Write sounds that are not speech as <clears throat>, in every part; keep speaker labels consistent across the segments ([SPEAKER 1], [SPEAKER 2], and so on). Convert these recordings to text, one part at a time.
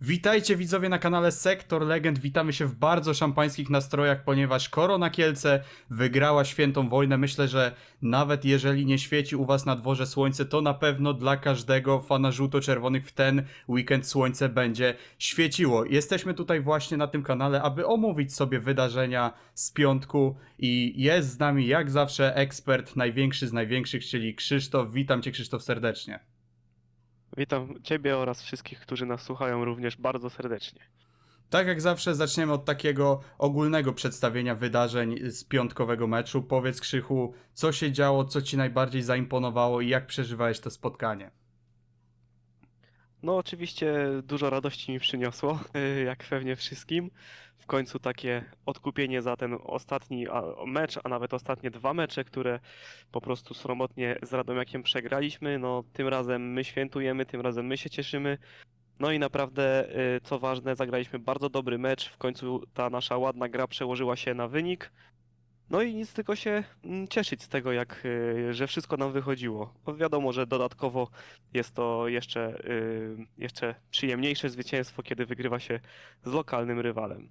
[SPEAKER 1] Witajcie widzowie na kanale Sektor Legend. Witamy się w bardzo szampańskich nastrojach, ponieważ Korona Kielce wygrała świętą wojnę. Myślę, że nawet jeżeli nie świeci u was na dworze słońce, to na pewno dla każdego fana żółto-czerwonych w ten weekend słońce będzie świeciło. Jesteśmy tutaj właśnie na tym kanale, aby omówić sobie wydarzenia z piątku i jest z nami jak zawsze ekspert, największy z największych, czyli Krzysztof. Witam cię Krzysztof serdecznie.
[SPEAKER 2] Witam Ciebie oraz wszystkich, którzy nas słuchają również bardzo serdecznie.
[SPEAKER 1] Tak jak zawsze zaczniemy od takiego ogólnego przedstawienia wydarzeń z piątkowego meczu. Powiedz Krzychu, co się działo, co ci najbardziej zaimponowało i jak przeżywałeś to spotkanie.
[SPEAKER 2] No oczywiście dużo radości mi przyniosło, <laughs> jak pewnie wszystkim. W końcu takie odkupienie za ten ostatni mecz, a nawet ostatnie dwa mecze, które po prostu sromotnie z Radomiakiem przegraliśmy. No tym razem my świętujemy, tym razem my się cieszymy. No i naprawdę, y, co ważne, zagraliśmy bardzo dobry mecz. W końcu ta nasza ładna gra przełożyła się na wynik. No i nic tylko się mm, cieszyć z tego, jak, y, że wszystko nam wychodziło. Bo wiadomo, że dodatkowo jest to jeszcze, y, jeszcze przyjemniejsze zwycięstwo, kiedy wygrywa się z lokalnym rywalem.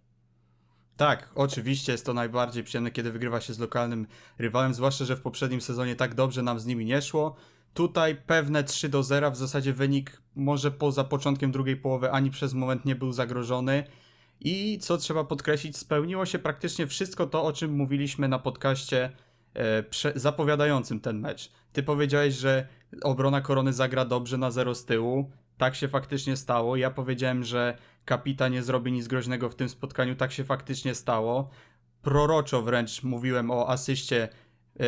[SPEAKER 1] Tak, oczywiście jest to najbardziej przyjemne, kiedy wygrywa się z lokalnym rywalem, zwłaszcza, że w poprzednim sezonie tak dobrze nam z nimi nie szło. Tutaj pewne 3 do 0, w zasadzie wynik może poza początkiem drugiej połowy ani przez moment nie był zagrożony. I co trzeba podkreślić, spełniło się praktycznie wszystko to, o czym mówiliśmy na podcaście e, zapowiadającym ten mecz. Ty powiedziałeś, że obrona korony zagra dobrze na 0 z tyłu. Tak się faktycznie stało. Ja powiedziałem, że kapitan nie zrobi nic groźnego w tym spotkaniu. Tak się faktycznie stało. Proroczo wręcz mówiłem o asyście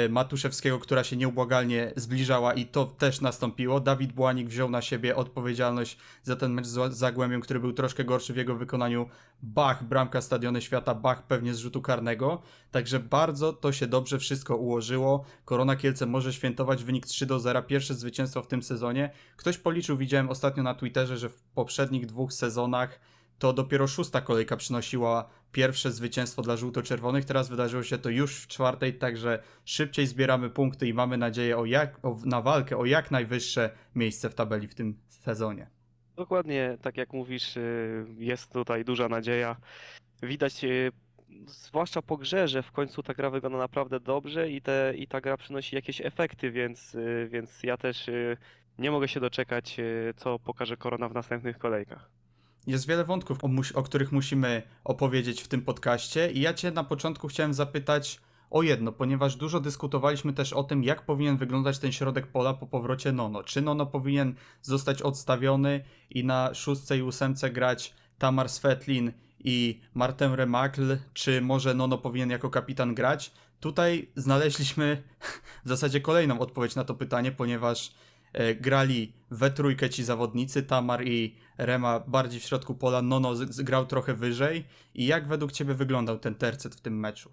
[SPEAKER 1] Matuszewskiego, która się nieubłagalnie zbliżała i to też nastąpiło. Dawid Błanik wziął na siebie odpowiedzialność za ten mecz z Zagłębiem, który był troszkę gorszy w jego wykonaniu. Bach, bramka Stadiony Świata, Bach pewnie z rzutu karnego. Także bardzo to się dobrze wszystko ułożyło. Korona Kielce może świętować wynik 3 do 0, pierwsze zwycięstwo w tym sezonie. Ktoś policzył, widziałem ostatnio na Twitterze, że w poprzednich dwóch sezonach to dopiero szósta kolejka przynosiła pierwsze zwycięstwo dla żółto-czerwonych. Teraz wydarzyło się to już w czwartej, także szybciej zbieramy punkty i mamy nadzieję o jak, o, na walkę o jak najwyższe miejsce w tabeli w tym sezonie.
[SPEAKER 2] Dokładnie tak jak mówisz, y, jest tutaj duża nadzieja. Widać, y, zwłaszcza po grze, że w końcu ta gra wygląda naprawdę dobrze i, te, i ta gra przynosi jakieś efekty, więc, y, więc ja też nie mogę się doczekać, co pokaże Korona w następnych kolejkach.
[SPEAKER 1] Jest wiele wątków, o, o których musimy opowiedzieć w tym podcaście i ja Cię na początku chciałem zapytać o jedno, ponieważ dużo dyskutowaliśmy też o tym, jak powinien wyglądać ten środek pola po powrocie Nono. Czy Nono powinien zostać odstawiony i na szóstce i ósemce grać Tamar Svetlin i Martin Remakl, czy może Nono powinien jako kapitan grać? Tutaj znaleźliśmy <laughs> w zasadzie kolejną odpowiedź na to pytanie, ponieważ grali we trójkę ci zawodnicy, Tamar i Rema bardziej w środku pola, Nono grał trochę wyżej. I jak według Ciebie wyglądał ten tercet w tym meczu?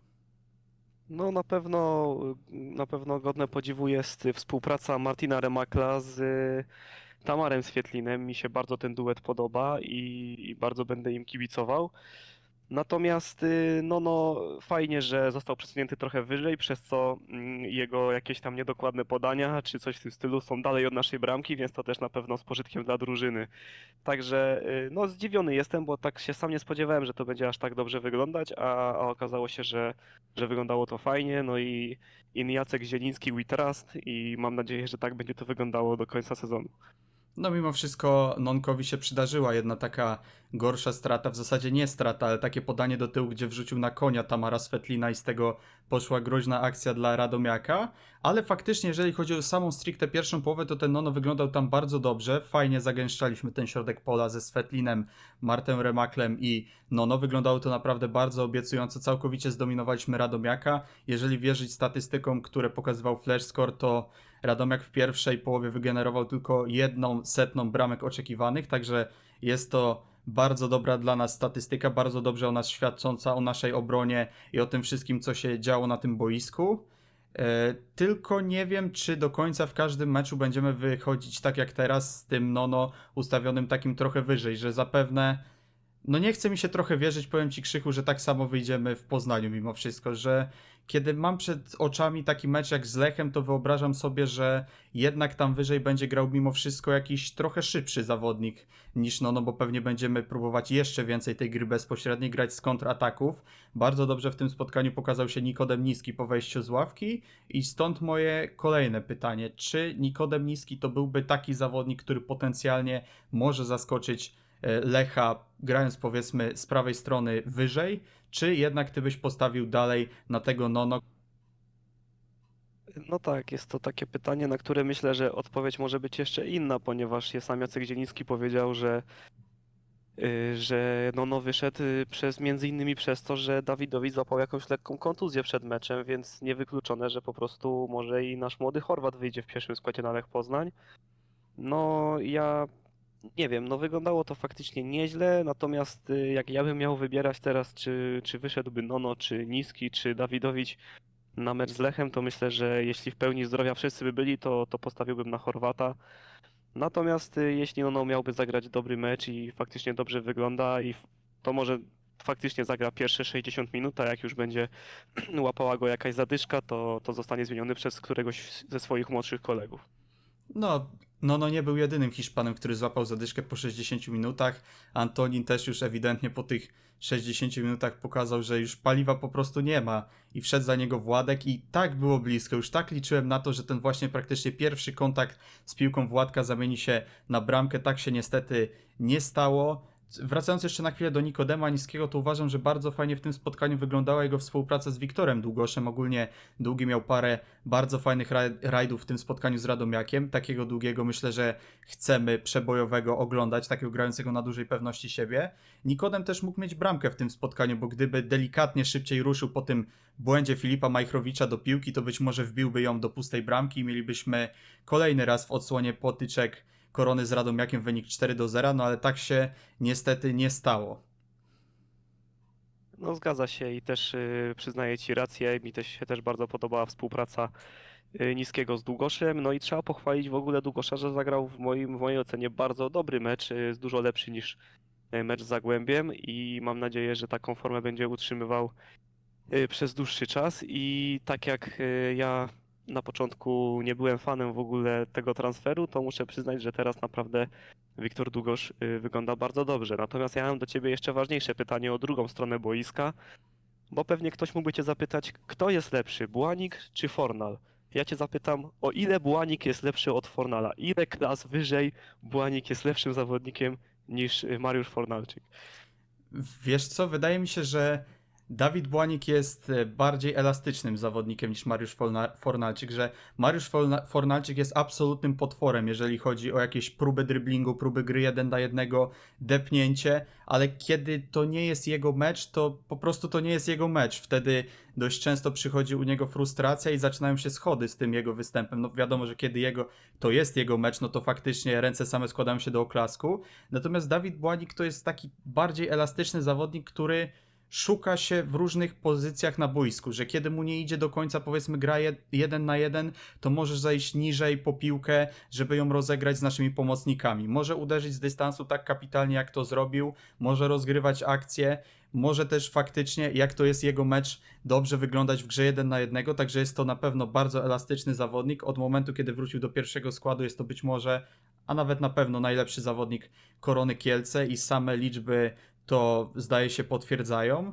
[SPEAKER 2] No na pewno, na pewno godne podziwu jest współpraca Martina Remakla z y, Tamarem Swietlinem. Mi się bardzo ten duet podoba i, i bardzo będę im kibicował. Natomiast y, no, no fajnie, że został przesunięty trochę wyżej, przez co mm, jego jakieś tam niedokładne podania czy coś w tym stylu są dalej od naszej bramki, więc to też na pewno z pożytkiem dla drużyny. Także y, no zdziwiony jestem, bo tak się sam nie spodziewałem, że to będzie aż tak dobrze wyglądać, a, a okazało się, że, że wyglądało to fajnie. No i in Jacek Zieliński we trust i mam nadzieję, że tak będzie to wyglądało do końca sezonu.
[SPEAKER 1] No mimo wszystko Nonkowi się przydarzyła jedna taka gorsza strata, w zasadzie nie strata, ale takie podanie do tyłu, gdzie wrzucił na konia Tamara Svetlina i z tego poszła groźna akcja dla Radomiaka, ale faktycznie jeżeli chodzi o samą stricte pierwszą połowę, to ten Nono wyglądał tam bardzo dobrze, fajnie zagęszczaliśmy ten środek pola ze Svetlinem, Martem Remaklem i Nono, wyglądało to naprawdę bardzo obiecująco, całkowicie zdominowaliśmy Radomiaka, jeżeli wierzyć statystykom, które pokazywał Flashscore, to Radomiak w pierwszej połowie wygenerował tylko jedną setną bramek oczekiwanych, także jest to bardzo dobra dla nas statystyka, bardzo dobrze o nas świadcząca, o naszej obronie i o tym wszystkim, co się działo na tym boisku. E, tylko nie wiem, czy do końca w każdym meczu będziemy wychodzić tak jak teraz z tym Nono ustawionym takim trochę wyżej, że zapewne no nie chce mi się trochę wierzyć, powiem ci Krzychu, że tak samo wyjdziemy w Poznaniu mimo wszystko, że kiedy mam przed oczami taki mecz jak z Lechem, to wyobrażam sobie, że jednak tam wyżej będzie grał mimo wszystko jakiś trochę szybszy zawodnik niż no, no bo pewnie będziemy próbować jeszcze więcej tej gry bezpośredniej, grać z kontrataków. Bardzo dobrze w tym spotkaniu pokazał się Nikodem Niski po wejściu z ławki i stąd moje kolejne pytanie, czy Nikodem Niski to byłby taki zawodnik, który potencjalnie może zaskoczyć Lecha, grając powiedzmy z prawej strony wyżej, czy jednak ty byś postawił dalej na tego Nono,
[SPEAKER 2] No tak, jest to takie pytanie, na które myślę, że odpowiedź może być jeszcze inna, ponieważ sam Jacek Zieliński powiedział, że, y, że Nono wyszedł y, przez, między innymi przez to, że Dawidowicz złapał jakąś lekką kontuzję przed meczem, więc niewykluczone, że po prostu może i nasz młody Chorwat wyjdzie w pierwszym składzie na Lech Poznań. No ja nie wiem, no wyglądało to faktycznie nieźle, natomiast y, jak ja bym miał wybierać teraz, czy, czy wyszedłby Nono, czy Niski, czy Dawidowicz na mecz z Lechem, to myślę, że jeśli w pełni zdrowia wszyscy by byli, to, to postawiłbym na Chorwata. Natomiast y, jeśli Nono miałby zagrać dobry mecz i faktycznie dobrze wygląda, i to może faktycznie zagra pierwsze 60 minut, a jak już będzie <clears throat> łapała go jakaś zadyszka, to, to zostanie zmieniony przez któregoś ze swoich młodszych kolegów.
[SPEAKER 1] No, Nono nie był jedynym Hiszpanem, który złapał zadyszkę po 60 minutach. Antonin też już ewidentnie po tych 60 minutach pokazał, że już paliwa po prostu nie ma i wszedł za niego Władek i tak było blisko. Już tak liczyłem na to, że ten właśnie praktycznie pierwszy kontakt z piłką Władka zamieni się na bramkę. Tak się niestety nie stało. Wracając jeszcze na chwilę do Nikodema Niskiego, to uważam, że bardzo fajnie w tym spotkaniu wyglądała jego współpraca z Wiktorem Długoszem. Ogólnie Długi miał parę bardzo fajnych raj- rajdów w tym spotkaniu z Radomiakiem. Takiego długiego myślę, że chcemy przebojowego oglądać, takiego grającego na dużej pewności siebie. Nikodem też mógł mieć bramkę w tym spotkaniu, bo gdyby delikatnie szybciej ruszył po tym błędzie Filipa Majchrowicza do piłki, to być może wbiłby ją do pustej bramki i mielibyśmy kolejny raz w odsłonie potyczek korony z Radomiakiem wynik 4 do 0, no ale tak się niestety nie stało.
[SPEAKER 2] No zgadza się i też y, przyznaję Ci rację, mi też się też bardzo podobała współpraca y, Niskiego z Długoszem, no i trzeba pochwalić w ogóle Długosza, że zagrał w, moim, w mojej ocenie bardzo dobry mecz, y, dużo lepszy niż y, mecz z Zagłębiem i mam nadzieję, że taką formę będzie utrzymywał y, przez dłuższy czas i tak jak y, ja na początku nie byłem fanem w ogóle tego transferu, to muszę przyznać, że teraz naprawdę Wiktor Długosz y, wygląda bardzo dobrze. Natomiast ja mam do ciebie jeszcze ważniejsze pytanie o drugą stronę boiska, bo pewnie ktoś mógłby cię zapytać, kto jest lepszy, Błanik czy Fornal? Ja cię zapytam, o ile Błanik jest lepszy od Fornala? Ile klas wyżej Błanik jest lepszym zawodnikiem niż Mariusz Fornalczyk?
[SPEAKER 1] Wiesz co, wydaje mi się, że Dawid Błanik jest e, bardziej elastycznym zawodnikiem niż Mariusz Forna- Fornalczyk, że Mariusz Forna- Fornalczyk jest absolutnym potworem, jeżeli chodzi o jakieś próby driblingu, próby gry jeden na jednego, depnięcie, ale kiedy to nie jest jego mecz, to po prostu to nie jest jego mecz. Wtedy dość często przychodzi u niego frustracja i zaczynają się schody z tym jego występem. No wiadomo, że kiedy jego, to jest jego mecz, no to faktycznie ręce same składają się do oklasku. Natomiast Dawid Błanik to jest taki bardziej elastyczny zawodnik, który szuka się w różnych pozycjach na boisku, że kiedy mu nie idzie do końca, powiedzmy, gra jed- jeden na jeden, to możesz zajść niżej po piłkę, żeby ją rozegrać z naszymi pomocnikami. Może uderzyć z dystansu tak kapitalnie, jak to zrobił, może rozgrywać akcje, może też faktycznie, jak to jest jego mecz, dobrze wyglądać w grze jeden na jednego, także jest to na pewno bardzo elastyczny zawodnik. Od momentu, kiedy wrócił do pierwszego składu, jest to być może, a nawet na pewno najlepszy zawodnik Korony Kielce i same liczby to zdaje się potwierdzają.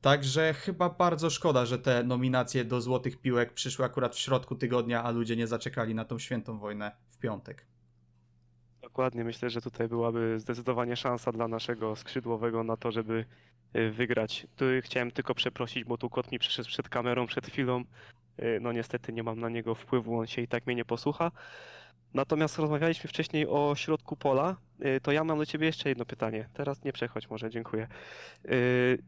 [SPEAKER 1] Także chyba bardzo szkoda, że te nominacje do Złotych Piłek przyszły akurat w środku tygodnia, a ludzie nie zaczekali na tą świętą wojnę w piątek.
[SPEAKER 2] Dokładnie, myślę, że tutaj byłaby zdecydowanie szansa dla naszego skrzydłowego na to, żeby y, wygrać. Tu chciałem tylko przeprosić, bo tu kot mi przyszedł przed kamerą przed chwilą. Y, No niestety nie mam na niego wpływu, on się i tak mnie nie posłucha. Natomiast rozmawialiśmy wcześniej o środku pola, y, to ja mam do ciebie jeszcze jedno pytanie. Teraz nie przechodź może, dziękuję. Y,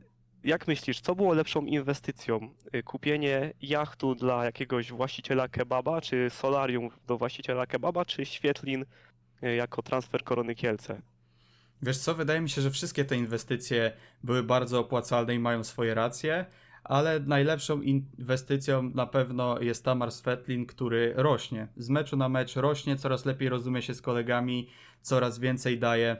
[SPEAKER 2] Jak myślisz, co było lepszą inwestycją? Y, Kupienie jachtu dla jakiegoś właściciela kebaba, czy solarium do właściciela kebaba, czy świetlin jako transfer Korony Kielce?
[SPEAKER 1] Wiesz co, wydaje mi się, że wszystkie te inwestycje były bardzo opłacalne i mają swoje racje, ale najlepszą inwestycją na pewno jest Tamar Svetlin, który rośnie. Z meczu na mecz rośnie, coraz lepiej rozumie się z kolegami, coraz więcej daje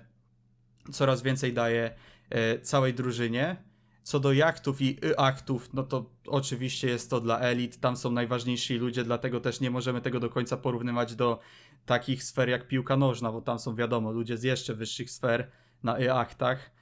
[SPEAKER 1] coraz więcej daje e, całej drużynie. Co do jachtów i aktów, no to oczywiście jest to dla elit, tam są najważniejsi ludzie, dlatego też nie możemy tego do końca porównywać do takich sfer jak piłka nożna, bo tam są wiadomo ludzie z jeszcze wyższych sfer na aktach, e,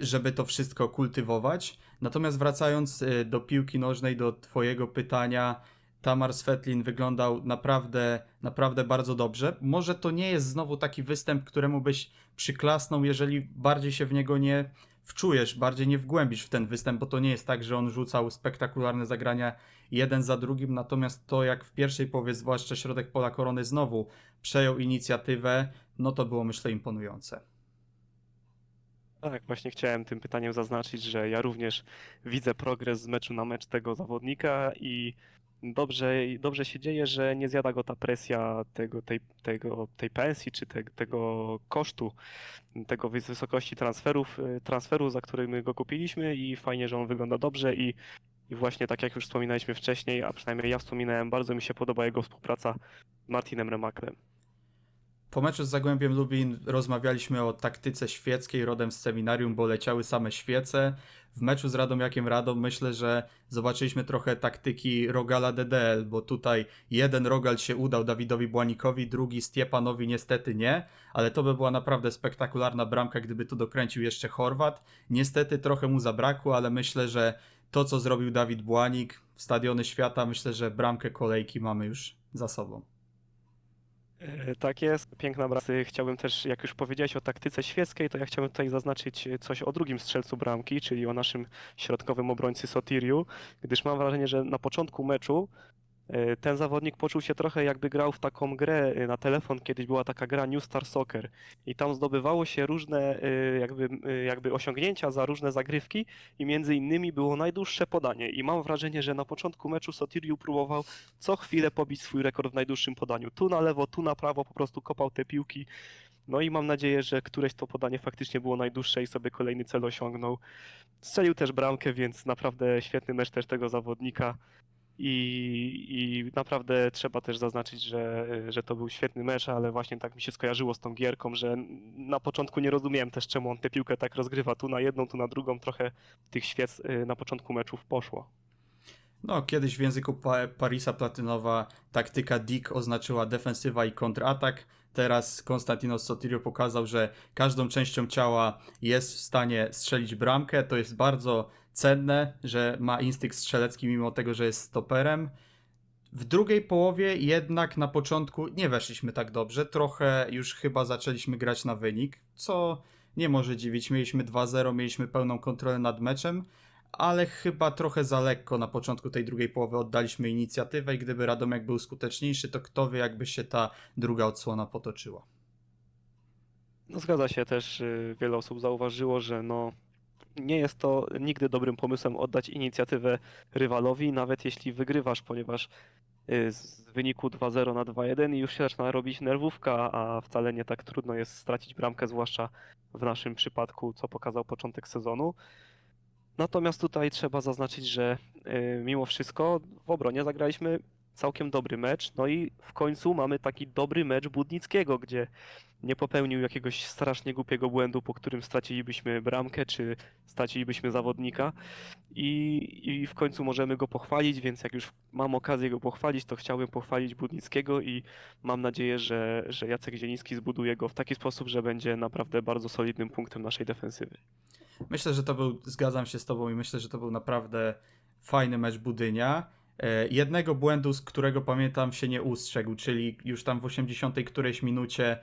[SPEAKER 1] żeby to wszystko kultywować. Natomiast wracając e, do piłki nożnej, do twojego pytania, Tamar Svetlin wyglądał naprawdę, naprawdę bardzo dobrze. Może to nie jest znowu taki występ, któremu byś przyklasnął, jeżeli bardziej się w niego nie wczujesz, bardziej nie wgłębisz w ten występ, bo to nie jest tak, że on rzucał spektakularne zagrania jeden za drugim, natomiast to jak w pierwszej połowie, zwłaszcza środek pola korony znowu przejął inicjatywę, no to było myślę imponujące.
[SPEAKER 2] Tak, właśnie chciałem tym pytaniem zaznaczyć, że ja również widzę progres z meczu na mecz tego zawodnika i dobrze, dobrze się dzieje, że nie zjada go ta presja tego, tej, tego, tej pensji czy te, tego kosztu, tego wys- wysokości transferów, y, transferu, za który my go kupiliśmy i fajnie, że on wygląda dobrze i, i właśnie tak jak już wspominaliśmy wcześniej, a przynajmniej ja wspominałem, bardzo mi się podoba jego współpraca z Martinem Remaklem.
[SPEAKER 1] Po meczu z Zagłębiem Lubin rozmawialiśmy o taktyce świeckiej rodem z seminarium, bo leciały same świece. W meczu z Radomiakiem Radom myślę, że zobaczyliśmy trochę taktyki Rogala DDL, bo tutaj jeden Rogal się udał Dawidowi Błanikowi, drugi Stiepanowi niestety nie, ale to by była naprawdę spektakularna bramka, gdyby to dokręcił jeszcze Chorwat. Niestety trochę mu zabrakło, ale myślę, że to co zrobił Dawid Błanik w Stadiony Świata, myślę, że bramkę kolejki mamy już za sobą.
[SPEAKER 2] E, Tak jest, piękna bramka. Chciałbym też, jak już powiedziałeś o taktyce świeckiej, to ja chciałbym tutaj zaznaczyć coś o drugim strzelcu bramki, czyli o naszym środkowym obrońcy Sotiriu, gdyż mam wrażenie, że na początku meczu e, ten zawodnik poczuł się trochę jakby grał w taką grę e, na telefon, kiedyś była taka gra New Star Soccer i tam zdobywało się różne e, jakby, e, jakby osiągnięcia za różne zagrywki i między innymi było najdłuższe podanie i mam wrażenie, że na początku meczu Sotiriu próbował co chwilę pobić swój rekord w najdłuższym podaniu. Tu na lewo, tu na prawo, po prostu kopał te piłki. No i mam nadzieję, że któreś to podanie faktycznie było najdłuższe i sobie kolejny cel osiągnął. Strzelił też bramkę, więc naprawdę świetny mecz też tego zawodnika. I, I naprawdę trzeba też zaznaczyć, że, że to był świetny mecz, ale właśnie tak mi się skojarzyło z tą gierką, że na początku nie rozumiałem też, czemu on tę piłkę tak rozgrywa. Tu na jedną, tu na drugą, trochę tych świec y, na początku meczów poszło.
[SPEAKER 1] No, kiedyś w języku pa Parisa Platynowa taktyka Dick oznaczyła defensywa i kontratak. Teraz Konstantinos Sotirio pokazał, że każdą częścią ciała jest w stanie strzelić bramkę. To jest bardzo cenne, że ma instynkt strzelecki, mimo tego, że jest stoperem. W drugiej połowie jednak na początku nie weszliśmy tak dobrze. Trochę już chyba zaczęliśmy grać na wynik, co nie może dziwić. Mieliśmy 2-0, mieliśmy pełną kontrolę nad meczem, ale chyba trochę za lekko na początku tej drugiej połowy oddaliśmy inicjatywę i gdyby Radomiak był skuteczniejszy, to kto wie, jakby się ta druga odsłona potoczyła.
[SPEAKER 2] No zgadza się też, y, wiele osób zauważyło, że no nie jest to nigdy dobrym pomysłem oddać inicjatywę rywalowi, nawet jeśli wygrywasz, ponieważ y, z wyniku 2-0 na 2-1 już się zaczyna robić nerwówka, a wcale nie tak trudno jest stracić bramkę, zwłaszcza w naszym przypadku, co pokazał początek sezonu. Natomiast tutaj trzeba zaznaczyć, że y, mimo wszystko w obronie zagraliśmy całkiem dobry mecz, no i w końcu mamy taki dobry mecz Budnickiego, gdzie nie popełnił jakiegoś strasznie głupiego błędu, po którym stracilibyśmy bramkę, czy stracilibyśmy zawodnika i, i w końcu możemy go pochwalić, więc jak już mam okazję go pochwalić, to chciałbym pochwalić Budnickiego i mam nadzieję, że, że Jacek Zieliński zbuduje go w taki sposób, że będzie naprawdę bardzo solidnym punktem naszej defensywy.
[SPEAKER 1] Myślę, że to był, zgadzam się z Tobą i myślę, że to był naprawdę fajny mecz Budynia. E, Jednego błędu, z którego pamiętam, się nie ustrzegł, czyli już tam w 80 którejś minucie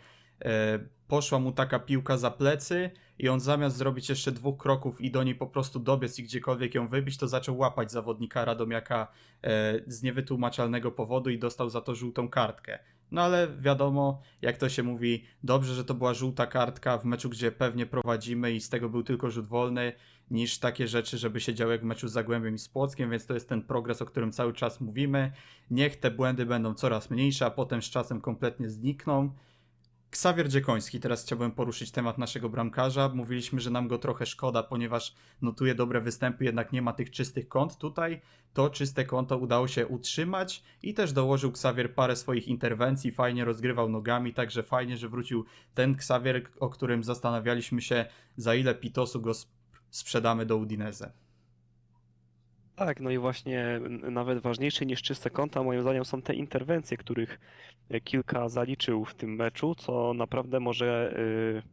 [SPEAKER 1] e, poszła mu taka piłka za plecy i on zamiast zrobić jeszcze dwóch kroków i do niej po prostu dobiec i gdziekolwiek ją wybić, to zaczął łapać zawodnika Radomiaka e, z niewytłumaczalnego powodu i dostał za to żółtą kartkę. No ale wiadomo, jak to się mówi, dobrze, że to była żółta kartka w meczu, gdzie pewnie prowadzimy i z tego był tylko rzut wolny, niż takie rzeczy, żeby się działy jak w meczu z Zagłębiem i z Płockiem, więc to jest ten progres, o którym cały czas mówimy. Niech te błędy będą coraz mniejsze, a potem z czasem kompletnie znikną. Ksawier Dziekoński, teraz chciałbym poruszyć temat naszego bramkarza. Mówiliśmy, że nam go trochę szkoda, ponieważ notuje dobre występy, jednak nie ma tych czystych kąt. Tutaj to czyste konto udało się utrzymać i też dołożył Ksawier parę swoich interwencji, fajnie rozgrywał nogami, także fajnie, że wrócił ten Ksawier, o którym zastanawialiśmy się, za ile Pitosu go sp- sprzedamy do Udinese.
[SPEAKER 2] Tak, no i właśnie nawet ważniejsze niż czyste konta, moim zdaniem, są te interwencje, których e, kilka zaliczył w tym meczu, co naprawdę może, y,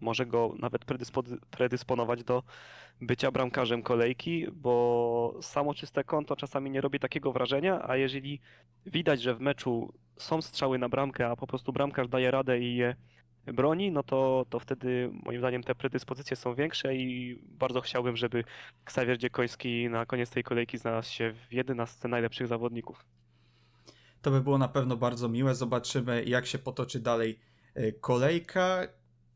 [SPEAKER 2] może go nawet predyspo- predysponować do bycia bramkarzem kolejki, bo samo czyste konto czasami nie robi takiego wrażenia, a jeżeli widać, że w meczu są strzały na bramkę, a po prostu bramkarz daje radę i je broni, no to, to wtedy moim zdaniem te predyspozycje są większe i bardzo chciałbym, żeby Ksawier Dziekoński na koniec tej kolejki znalazł się w 11 najlepszych zawodników.
[SPEAKER 1] To by było na pewno bardzo miłe. Zobaczymy, jak się potoczy dalej y, kolejka.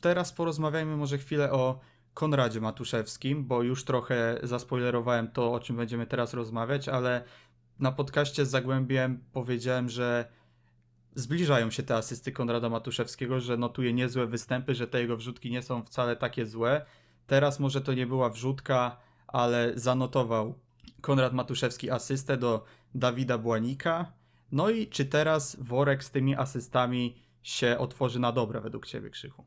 [SPEAKER 1] Teraz porozmawiajmy może chwilę o Konradzie Matuszewskim, bo już trochę zaspoilerowałem to, o czym będziemy teraz rozmawiać, ale na podcaście z Zagłębiem powiedziałem, że zbliżają się te asysty Konrada Matuszewskiego, że notuje niezłe występy, że te jego wrzutki nie są wcale takie złe. Teraz może to nie była wrzutka, ale zanotował Konrad Matuszewski asystę do Dawida Błanika. No i czy teraz worek z tymi asystami się otworzy na dobre według Ciebie, Krzychu?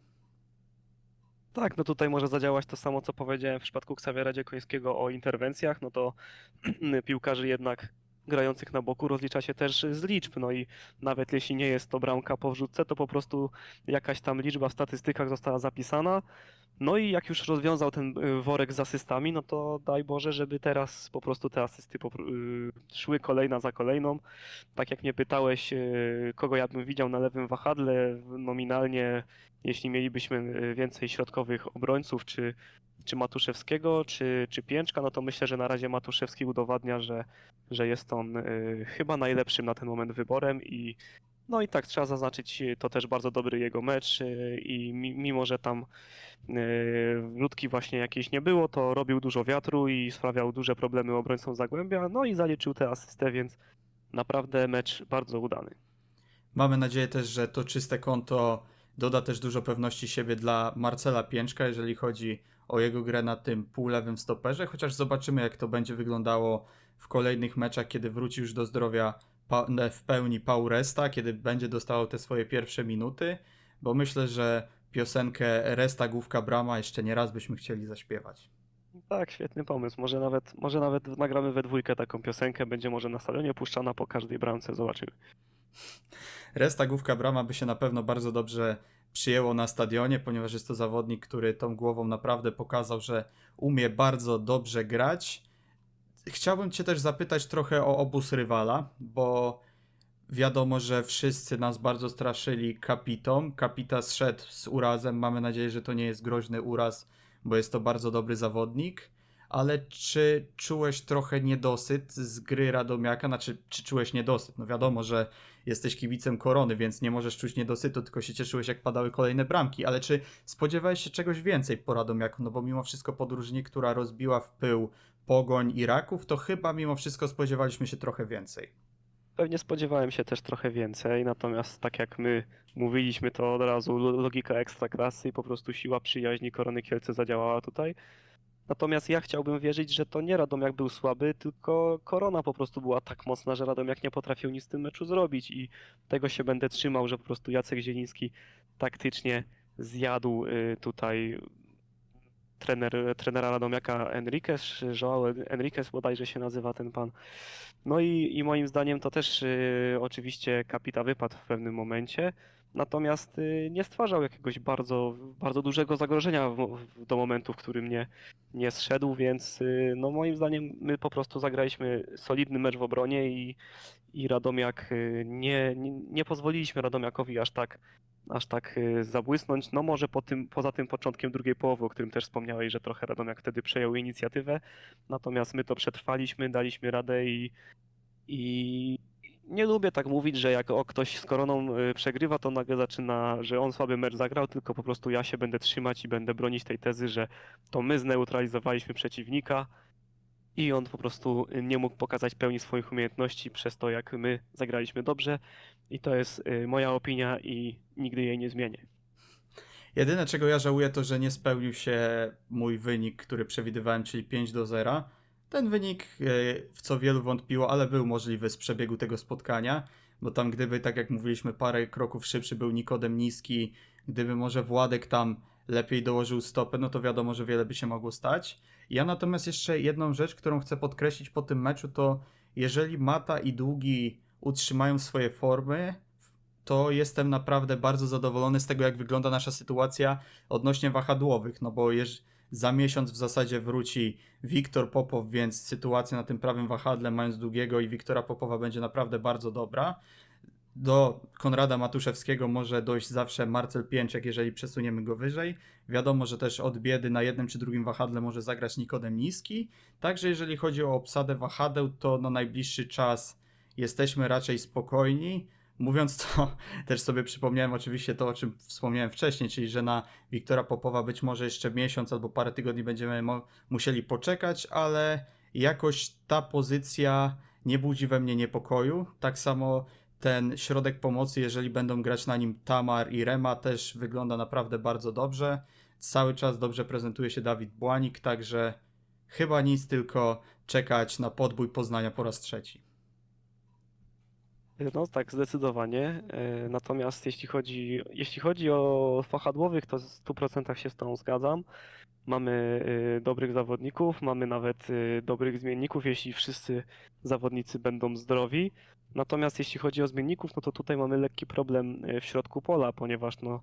[SPEAKER 2] Tak, no tutaj może zadziałać to samo, co powiedziałem w przypadku Ksawiera Dziekońskiego o interwencjach, no to <clears throat> piłkarzy jednak grających na boku rozlicza się też z liczb, no i nawet jeśli nie jest to bramka po wrzutce, to po prostu jakaś tam liczba w statystykach została zapisana, no i jak już rozwiązał ten y, worek z asystami, no to daj Boże, żeby teraz po prostu te asysty y, szły kolejna za kolejną. Tak jak mnie pytałeś, y, kogo ja bym widział na lewym wahadle, nominalnie, jeśli mielibyśmy więcej środkowych obrońców, czy, czy Matuszewskiego, czy, czy Pięczka, no to myślę, że na razie Matuszewski udowadnia, że, że jest on y, chyba najlepszym na ten moment wyborem i no i tak trzeba zaznaczyć, y, to też bardzo dobry jego mecz y, i mi- mimo, że tam y, właśnie jakieś nie było, to robił dużo wiatru i sprawiał duże problemy obrońcom Zagłębia, no i zaliczył tę asystę, więc naprawdę mecz bardzo udany.
[SPEAKER 1] Mamy nadzieję też, że to czyste konto doda też dużo pewności siebie dla Marcela Pięczka, jeżeli chodzi o jego grę na tym półlewym stoperze, chociaż zobaczymy, jak to będzie wyglądało w kolejnych meczach, kiedy wróci już do zdrowia w pełni Paul Resta, kiedy będzie dostawał te swoje pierwsze minuty, bo myślę, że piosenkę Resta Główka Brama jeszcze nie raz byśmy chcieli zaśpiewać.
[SPEAKER 2] Tak, świetny pomysł. Może nawet, może nawet nagramy we dwójkę taką piosenkę, będzie może na stadionie puszczana po każdej bramce, zobaczymy.
[SPEAKER 1] Resta Główka Brama by się na pewno bardzo dobrze przyjęło na stadionie, ponieważ jest to zawodnik, który tą głową naprawdę pokazał, że umie bardzo dobrze grać. Chciałbym Cię też zapytać trochę o obóz rywala, bo wiadomo, że wszyscy nas bardzo straszyli kapitą. Kapita zszedł z urazem. Mamy nadzieję, że to nie jest groźny uraz, bo jest to bardzo dobry zawodnik. Ale czy czułeś trochę niedosyt z gry Radomiaka? Znaczy, czy czułeś niedosyt? No wiadomo, że jesteś kibicem korony, więc nie możesz czuć niedosytu, tylko się cieszyłeś, jak padały kolejne bramki. Ale czy spodziewałeś się czegoś więcej po Radomiaku? No bo mimo wszystko po drużynie, która rozbiła w pył Pogoń i Raków, to chyba mimo wszystko spodziewaliśmy się trochę więcej.
[SPEAKER 2] Pewnie spodziewałem się też trochę więcej, natomiast tak jak my mówiliśmy, to od razu lo- logika ekstraklasy i po prostu siła przyjaźni Korony Kielce zadziałała tutaj. Natomiast ja chciałbym wierzyć, że to nie Radomiak był słaby, tylko Korona po prostu była tak mocna, że Radomiak nie potrafił nic w tym meczu zrobić i tego się będę trzymał, że po prostu Jacek Zieliński taktycznie zjadł y, tutaj trener, trenera Radomiaka Enriquez, Joao Enriquez bodajże się nazywa ten pan. No i, i moim zdaniem to też y, oczywiście kapita wypadł w pewnym momencie, natomiast y, nie stwarzał jakiegoś bardzo, bardzo dużego zagrożenia w, w, do momentu, w którym nie, nie zszedł, więc y, no moim zdaniem my po prostu zagraliśmy solidny mecz w obronie i, i Radomiak y, nie, nie, nie pozwoliliśmy Radomiakowi aż tak aż tak y, zabłysnąć. No może po tym, poza tym początkiem drugiej połowy, o którym też wspomniałeś, że trochę Radomiak wtedy przejął inicjatywę, natomiast my to przetrwaliśmy, daliśmy radę i, i nie lubię tak mówić, że jak o ktoś z koroną y, przegrywa, to nagle zaczyna, że on słaby mecz zagrał, tylko po prostu ja się będę trzymać i będę bronić tej tezy, że to my zneutralizowaliśmy przeciwnika i on po prostu nie mógł pokazać pełni swoich umiejętności przez to, jak my zagraliśmy dobrze. I to jest y, moja opinia i nigdy jej nie zmienię.
[SPEAKER 1] Jedyne czego ja żałuję to, że nie spełnił się mój wynik, który przewidywałem, czyli 5 do 0. Ten wynik e, w co wielu wątpiło, ale był możliwy z przebiegu tego spotkania, bo tam gdyby, tak jak mówiliśmy, parę kroków szybszy był Nikodem niski, gdyby może Władek tam lepiej dołożył stopę, no to wiadomo, że wiele by się mogło stać. Ja natomiast jeszcze jedną rzecz, którą chcę podkreślić po tym meczu, to jeżeli Mata i Długi utrzymają swoje formy, to jestem naprawdę bardzo zadowolony z tego, jak wygląda nasza sytuacja odnośnie wahadłowych, no bo jeż, za miesiąc w zasadzie wróci Wiktor Popow, więc sytuacja na tym prawym wahadle, mając Długiego i Wiktora Popowa, będzie naprawdę bardzo dobra. Do Konrada Matuszewskiego może dojść zawsze Marcel Pięczek, jeżeli przesuniemy go wyżej. Wiadomo, że też od biedy na jednym czy drugim wahadle może zagrać Nikodem Niski. Także jeżeli chodzi o obsadę wahadeł, to na najbliższy czas jesteśmy raczej spokojni. Mówiąc to, <laughs> też sobie przypomniałem oczywiście to, o czym wspomniałem wcześniej, czyli że na Wiktora Popowa być może jeszcze miesiąc albo parę tygodni będziemy musieli poczekać, ale jakoś ta pozycja nie budzi we mnie niepokoju. Tak samo ten środek pomocy, jeżeli będą grać na nim Tamar i Rema, też wygląda naprawdę bardzo dobrze. Cały czas dobrze prezentuje się Dawid Błanik, także chyba nic, tylko czekać na podbój Poznania po raz trzeci.
[SPEAKER 2] No tak, zdecydowanie. E, Natomiast jeśli chodzi, jeśli chodzi o wahadłowych, to w 100% się z tą zgadzam. Mamy e, dobrych zawodników, mamy nawet e, dobrych zmienników, jeśli wszyscy zawodnicy będą zdrowi. Natomiast jeśli chodzi o zmienników, no to tutaj mamy lekki problem w środku pola, ponieważ no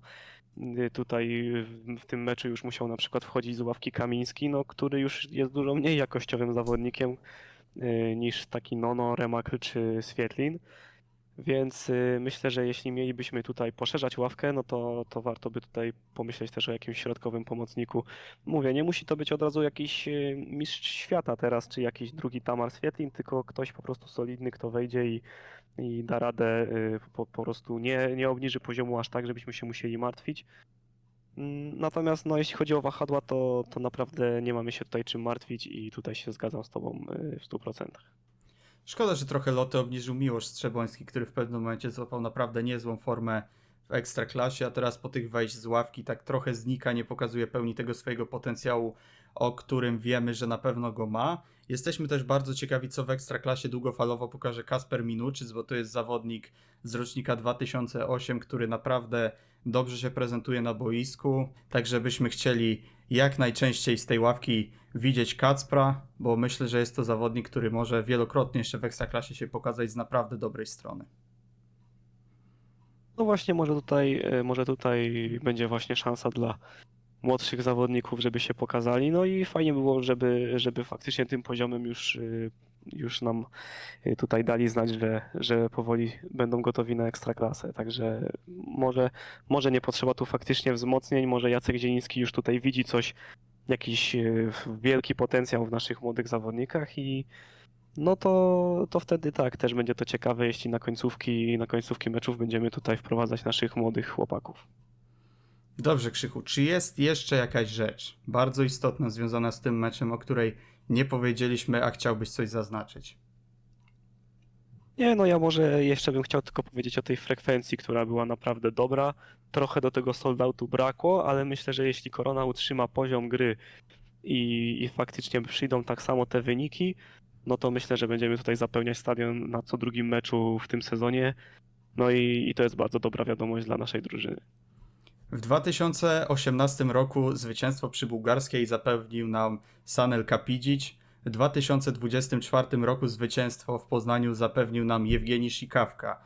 [SPEAKER 2] tutaj w, tym meczu już musiał na przykład wchodzić z ławki Kamiński, no który już jest dużo mniej jakościowym zawodnikiem niż taki Nono, Remakl czy Swietlin. Więc y, myślę, że jeśli mielibyśmy tutaj poszerzać ławkę, no to, to warto by tutaj pomyśleć też o jakimś środkowym pomocniku. Mówię, nie musi to być od razu jakiś y, mistrz świata teraz, czy jakiś drugi Tamar Swietlin, tylko ktoś po prostu solidny, kto wejdzie i, i da radę, y, po, po prostu nie, nie obniży poziomu aż tak, żebyśmy się musieli martwić. Mm, Natomiast no, jeśli chodzi o wahadła, to, to naprawdę nie mamy się tutaj czym martwić i tutaj się zgadzam z Tobą w 100%.
[SPEAKER 1] Szkoda, że trochę loty obniżył Miłosz Strzeboński, który w pewnym momencie złapał naprawdę niezłą formę w ekstraklasie, a teraz po tych wejść z ławki tak trochę znika, nie pokazuje pełni tego swojego potencjału, o którym wiemy, że na pewno go ma. Jesteśmy też bardzo ciekawi, co w ekstraklasie długofalowo pokaże Kasper Minuczyc, bo to jest zawodnik z rocznika 2008, który naprawdę dobrze się prezentuje na boisku, także byśmy chcieli jak najczęściej z tej ławki widzieć Kacpra, bo myślę, że jest to zawodnik, który może wielokrotnie jeszcze w Ekstraklasie się pokazać z naprawdę dobrej strony.
[SPEAKER 2] No właśnie, może tutaj, e, może tutaj będzie właśnie szansa dla młodszych zawodników, żeby się pokazali. No i fajnie było, żeby, żeby faktycznie tym poziomem już, y, już nam y, tutaj dali znać, że, że powoli będą gotowi na ekstraklasę. Także może, może nie potrzeba tu faktycznie wzmocnień, może Jacek Zieliński już tutaj widzi coś, jakiś y, wielki potencjał w naszych młodych zawodnikach i no to, to wtedy tak, też będzie to ciekawe, jeśli na końcówki, na końcówki meczów będziemy tutaj wprowadzać naszych młodych chłopaków.
[SPEAKER 1] Dobrze, Krzychu, czy jest jeszcze jakaś rzecz bardzo istotna związana z tym meczem, o której nie powiedzieliśmy, a chciałbyś coś zaznaczyć?
[SPEAKER 2] Nie, no ja może jeszcze bym chciał tylko powiedzieć o tej frekwencji, która była naprawdę dobra. Trochę do tego soldoutu brakło, ale myślę, że jeśli Korona utrzyma poziom gry i, i faktycznie przyjdą tak samo te wyniki, no to myślę, że będziemy tutaj zapełniać stadion na co drugim meczu w tym sezonie. No i, i to jest bardzo dobra wiadomość dla naszej drużyny.
[SPEAKER 1] W 2018 roku zwycięstwo przy bułgarskiej zapewnił nam Sanel Kapidzic. W 2024 roku zwycięstwo w Poznaniu zapewnił nam Jewgeni Szikawka.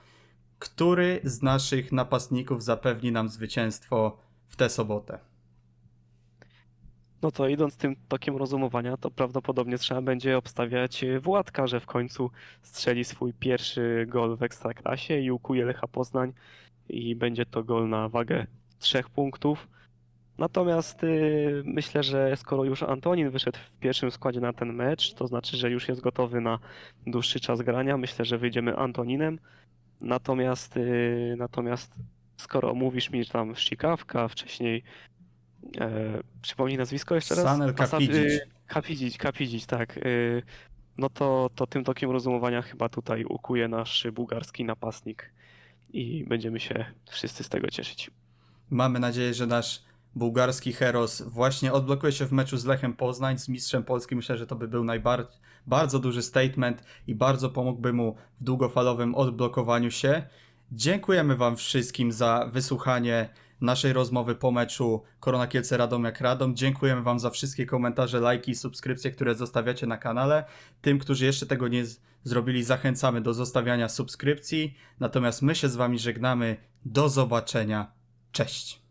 [SPEAKER 1] Który z naszych napastników zapewni nam zwycięstwo w tę sobotę?
[SPEAKER 2] No to idąc tym tokiem rozumowania, to prawdopodobnie trzeba będzie obstawiać Władka, że w końcu strzeli swój pierwszy gol w Ekstraklasie i ukuje Lecha Poznań i będzie to gol na wagę trzech punktów. Natomiast y, myślę, że skoro już Antonin wyszedł w pierwszym składzie na ten mecz, to znaczy, że już jest gotowy na dłuższy czas grania. Myślę, że wyjdziemy Antoninem. Natomiast, y, natomiast skoro mówisz mi że tam Szczikawka, wcześniej e, przypomnij nazwisko jeszcze raz?
[SPEAKER 1] Kapidzic.
[SPEAKER 2] y, Kapidzic, Kapidzic, tak. y, No to, to tym tokiem rozumowania chyba tutaj ukuje nasz bułgarski napastnik i będziemy się wszyscy z tego cieszyć.
[SPEAKER 1] Mamy nadzieję, że nasz bułgarski Heros właśnie odblokuje się w meczu z Lechem Poznań, z mistrzem Polski. Myślę, że to by był najbardziej bardzo duży statement i bardzo pomógłby mu w długofalowym odblokowaniu się. Dziękujemy Wam wszystkim za wysłuchanie naszej rozmowy po meczu Korona Kielce Radomiak Radom. Dziękujemy Wam za wszystkie komentarze, lajki i subskrypcje, które zostawiacie na kanale. Tym, którzy jeszcze tego nie zrobili, zachęcamy do zostawiania subskrypcji. Natomiast my się z Wami żegnamy. Do zobaczenia. Cześć.